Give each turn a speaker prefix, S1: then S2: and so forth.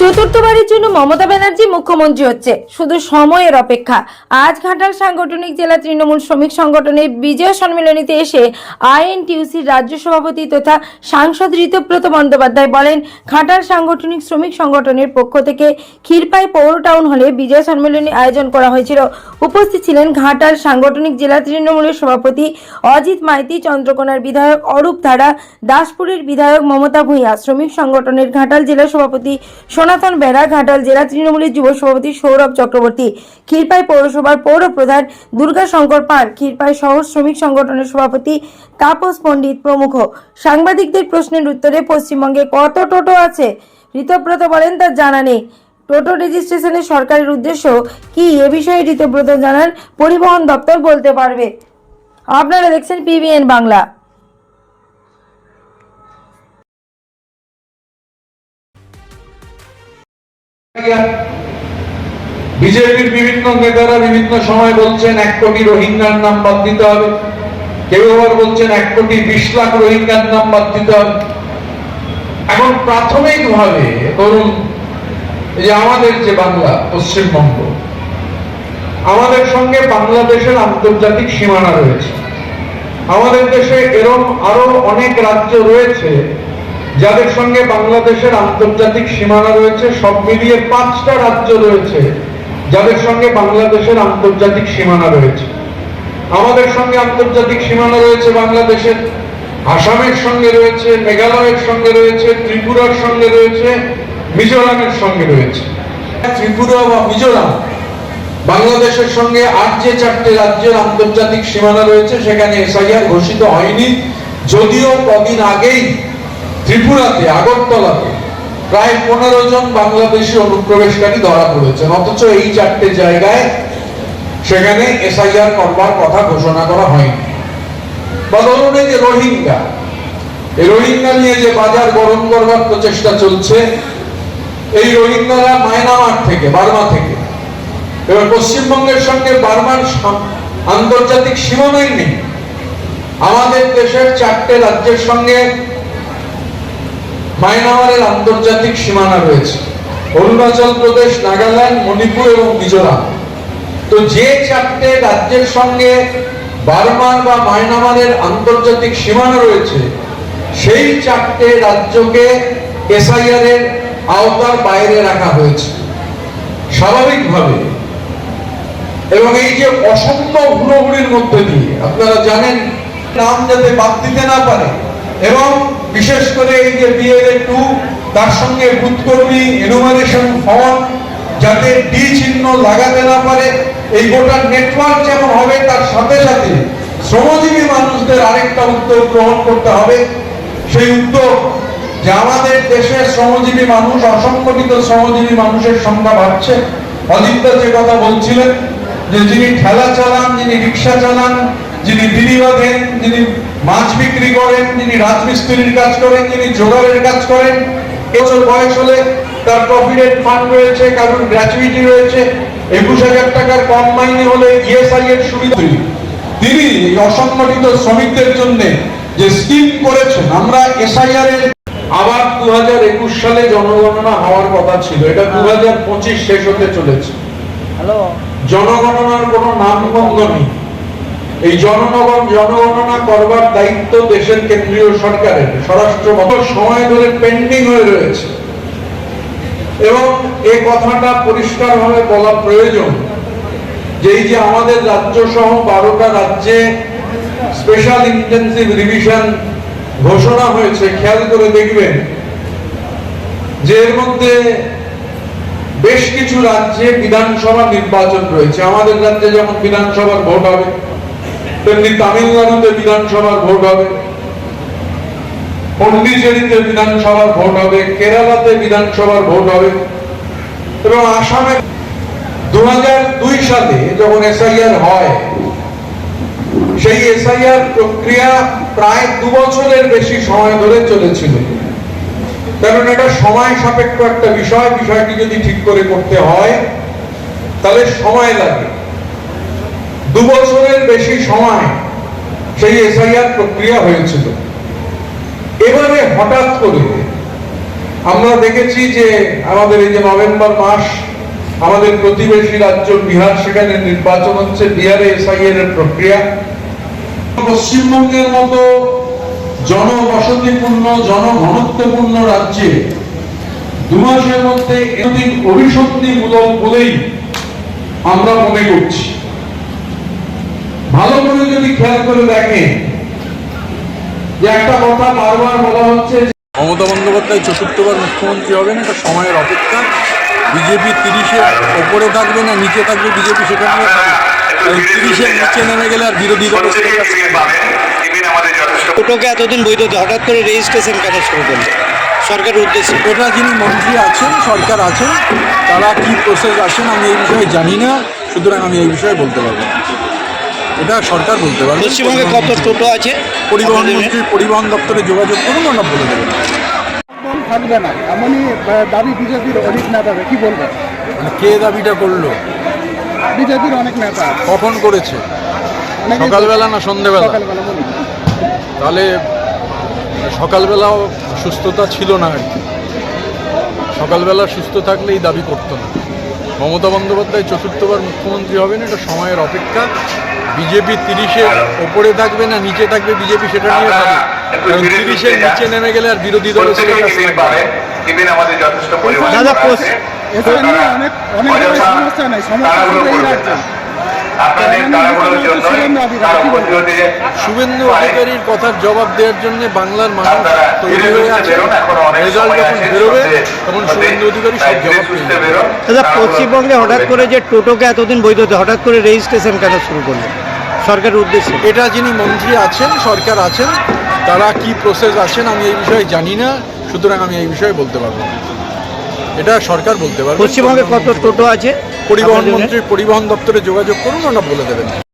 S1: চতুর্থবারের জন্য মমতা ব্যানার্জি মুখ্যমন্ত্রী হচ্ছে। শুধু সময়ের অপেক্ষা। আজ ঘাটাল সাংগঠনিক জেলা তৃণমূল শ্রমিক সংগঠনের বিজয় সম্মেলনীতে এসে আইএনটিউসির রাজ্য সভাপতি তথা সাংসদ ঋতব্রত বন্দ্যোপাধ্যায় বলেন, ঘাটাল সাংগঠনিক শ্রমিক সংগঠনের পক্ষ থেকে ক্ষীরপাই পৌর টাউন হলে বিজয় সম্মেলনী আয়োজন করা হয়েছিল। উপস্থিত ছিলেন ঘাটাল সাংগঠনিক জেলা তৃণমূলের সভাপতি অজিত মাইতি, চন্দ্রকোনার বিধায়ক অরূপ ধারা, দাসপুরের বিধায়ক মমতা ভূঁইয়া, শ্রমিক সংগঠনের ঘাটাল জেলা সভাপতি সনাতন বেড়া ঘাটাল জেলা তৃণমূলের যুব সভাপতি সৌরভ চক্রবর্তী, ক্ষীরপাই পৌরসভার পৌর প্রধান দুর্গা শঙ্কর পাল, ক্ষীরপাই শহর শ্রমিক সংগঠনের সভাপতি তাপস পণ্ডিত প্রমুখ। সাংবাদিকদের প্রশ্নের উত্তরে পশ্চিমবঙ্গে কত টোটো আছে? ঋতব্রত বলেন, তার জানা নেই। টোটো রেজিস্ট্রেশনের সরকারের উদ্দেশ্য কি? এ বিষয়ে ঋতব্রত জানান পরিবহন দপ্তর বলতে পারবে। আপনারা দেখছেন পিবিএন বাংলা।
S2: বিজেপির বিভিন্ন নেতারা বিভিন্ন সময় বলছেন, এক কোটি রোহিঙ্গার নাম বাদ দিতে হবে। কেউ আবার বলছেন, এক কোটি বিশ লাখ রোহিঙ্গার নাম বাদ দিতে হবে। এখন ধরুন যে আমাদের যে বাংলা, পশ্চিমবঙ্গ, আমাদের সঙ্গে বাংলাদেশের আন্তর্জাতিক সীমানা রয়েছে। আমাদের দেশে এরম আরও অনেক রাজ্য রয়েছে যাদের সঙ্গে বাংলাদেশের আন্তর্জাতিক সীমানা রয়েছে, সব মিলিয়ে পাঁচটা রাজ্য রয়েছে যাদের সঙ্গে বাংলাদেশের আন্তর্জাতিক সীমানা রয়েছে। আমাদের সঙ্গে আন্তর্জাতিক সীমানা রয়েছে বাংলাদেশের, আসামের সঙ্গে রয়েছে, মেঘালয়ের সঙ্গে রয়েছে, ত্রিপুরার সঙ্গে রয়েছে, মিজোরামের সঙ্গে রয়েছে। ত্রিপুরা বা মিজোরাম, বাংলাদেশের সঙ্গে আর যে চারটে রাজ্যের আন্তর্জাতিক সীমানা রয়েছে, সেখানে এসআইআর ঘোষিত হয়নি। যদিও কদিন আগেই ত্রিপুরাতে, আগরতলাতে প্রায় পনেরো জন বাংলাদেশি অনুপ্রবেশকারী ধরা পড়েছেন। অথচ এই চারটে জায়গায় সেখানে এসআইআর করবার কথা ঘোষণা করা হয়নি। বা ধরুন এই যে রোহিঙ্গা, এই রোহিঙ্গা নিয়ে যে বাজার গরম করবার প্রচেষ্টা চলছে, এই রোহিঙ্গারা মায়ানমার থেকে, বার্মা থেকে। এবার পশ্চিমবঙ্গের সঙ্গে বার্মার আন্তর্জাতিক সীমানাই নেই। আমাদের দেশের চারটে রাজ্যের সঙ্গে মায়ানমারের আন্তর্জাতিক সীমানা রয়েছে। অরুণাচল প্রদেশ, নাগাল্যান্ড, মণিপুর এবং মিজোরাম। তো যে চারটে রাজ্যের সঙ্গে বার্মার বা মায়ানমারের আন্তর্জাতিক সীমানা রয়েছে, সেই চারটে রাজ্যকে এসআইআর এর আওতার বাইরে রাখা হয়েছে। স্বাভাবিকভাবে। এবং এই যে অসম্ভব হুড়োহুড়ির মধ্যে দিয়ে, আপনারা জানেন, নাম যাতে বাদ দিতে না পারে এবং বিশেষ করে এই যে বিএলএ টু তার সঙ্গে বুথকর্মী এনুমারেশন ফর্ম যাতে ডি চিহ্ন লাগাতে না পারে, এই গোটা নেটওয়ার্ক যেমন হবে, তার সাথে সাথে শ্রমজীবী মানুষদের আরেকটা উদ্যোগ গ্রহণ করতে হবে। সেই উদ্যোগ যে আমাদের দেশের শ্রমজীবী মানুষ, অসংগঠিত শ্রমজীবী মানুষের সংখ্যা বাড়ছে। অজিতদা যে কথা বলছিলেন, যে যিনি ঠেলা চালান, যিনি রিক্সা চালান, যিনি বিড়ি বাঁধেন, যিনি মাছ বিক্রি করেন যিনি রাজমিস্ত্রির কাজ করেন যিনি জোগাড়ের কাজ করেন বছর বয়স হলে তার প্রভিডেন্ট ফান্ড রয়েছে কারণ গ্র্যাচুইটি রয়েছে। একুশ হাজার টাকার কম মাইনে হলে ইএসআই এর সুবিধা। তিনি অসংগঠিত শ্রমিকদের জন্য যে স্কিম করেছেন আমরা এসআইআর এর আবার দু হাজার একুশ সালে জনগণনা হওয়ার কথা ছিল। এটা দু হাজার পঁচিশ শেষ হতে চলেছে। জনগণনার কোনো নামগন্ধ নেই। এই জনগণ জনগণনা করবার দায়িত্ব দেশের কেন্দ্রীয় সরকারের, স্বরাষ্ট্র সময় ধরে পেন্ডিং হয়ে রয়েছে। এবং এই কথাটা পরিষ্কারভাবে বলা প্রয়োজন যে এই যে আমাদের রাজ্য সহ বারোটা রাজ্যে স্পেশাল ইন্টেন্সিভ রিভিশন ঘোষণা হয়েছে, খেয়াল করে দেখবেন যে এর মধ্যে বেশ কিছু রাজ্যে বিধানসভা নির্বাচন রয়েছে। আমাদের রাজ্যে যেমন বিধানসভার ভোট হবে তেমনি তামিলনাড়ুতে বিধানসভার ভোট হবে। পন্ডিচেরিতে বিধানসভার ভোট হবে। কেরালাতে বিধানসভার ভোট হবে। এবং আসামে দু সালে যখন এসআইআর হয়, সেই এসআইআর প্রক্রিয়া প্রায় দু বছরের বেশি সময় ধরে চলেছিল। কারণ এটা সময় সাপেক্ষ একটা বিষয়। বিষয়টি যদি ঠিক করে করতে হয়, তাহলে সময় লাগে। দু বছরের বেশি সময় সেই এসআইআর প্রক্রিয়া হয়েছিল। এবারে হঠাৎ করে
S3: আমরা দেখেছি যে আমাদের এই যে নভেম্বর মাস, আমাদের প্রতিবেশী রাজ্য বিহার, সেখানে নির্বাচন হচ্ছে, বিহারে এর প্রক্রিয়া। পশ্চিমবঙ্গের মতো জনবসতিপূর্ণ, জনঘনত্বপূর্ণ রাজ্যে দু মাসের মধ্যে এদিন অভিশক্তিমূলক বলেই আমরা মনে করছি। ভালো করে যদি খেয়াল করে দেখেন যে একটা কথা বারবার বলা হচ্ছে
S2: মমতা বন্দ্যোপাধ্যায় চতুর্থবার মুখ্যমন্ত্রী হবেন এটা সময়ের অপেক্ষা। বিজেপি তিরিশের ওপরে থাকবে না নিচে থাকবে বিজেপি সেটা নিয়ে তিরিশের নিচে নেমে গেলে আর বিরোধী সেটা
S4: টোটোকে এতদিন বৈধ হঠাৎ করে রেজিস্ট্রেশন কেন শুরু করল সরকারের উদ্দেশ্যে।
S2: এটা যিনি মন্ত্রী আছেন সরকার আছেন তারা কি প্রসেস আছেন আমি এই বিষয়ে জানি না সুতরাং আমি এই বিষয়ে বলতে পারব না। এটা সরকার বলতে পারবে।
S4: পশ্চিমবঙ্গে কত টোটো আছে?
S2: পরিবহন? মন্ত্রী পরিবহন দপ্তরে যোগাযোগ করুন ওরা বলে দেবেন।
S5: থাকবে না। এমনই দাবি বিজেপির অনেক নেতাদের কি বলবেন?
S2: মানে কে দাবিটা করল?
S5: বিজেপির অনেক নেতা
S2: কখন করেছে? সকালবেলা না সন্ধেবেলা? তাহলে সকালবেলাও সুস্থতা ছিল না আর কি। সকালবেলা সুস্থ থাকলে এই দাবি করতো না। মমতা বন্দ্যোপাধ্যায় চতুর্থবার মুখ্যমন্ত্রী হবেন এটা সময়ের অপেক্ষা বিজেপি তিরিশের ওপরে থাকবে না নিচে থাকবে বিজেপি সেটা নিয়ে ভাবি কারণ তিরিশের নিচে নেমে গেলে আর বিরোধী
S6: দল
S4: দাদা,
S5: অনেক অনেক সমস্যা নাই সমস্যা
S2: শুভেন্দু অধিকারীর কথার জবাব দেওয়ার জন্য বাংলার মানুষ তৈরি হয়ে আছে।
S6: বেরোন, এখনও অনেক
S2: রেজাল্ট যখন বেরোবে তখন শুভেন্দু অধিকারী সব জবাব।
S4: দাদা পশ্চিমবঙ্গে হঠাৎ করে যে টোটোকে এতদিন বৈধ হতো, হঠাৎ করে রেজিস্ট্রেশন কেন শুরু করল সরকারের উদ্দেশ্যে।
S2: এটা যিনি মন্ত্রী আছেন সরকার আছেন তারা কি প্রসেস আছেন আমি এই বিষয়ে জানি না সুতরাং আমি এই বিষয়ে বলতে পারব না। এটা সরকার বলতে পারবে।
S4: পশ্চিমবঙ্গে কত টোটো আছে?
S2: পরিবহন মন্ত্রী পরিবহন দপ্তরে যোগাযোগ করুন ওরা বলে দেবেন।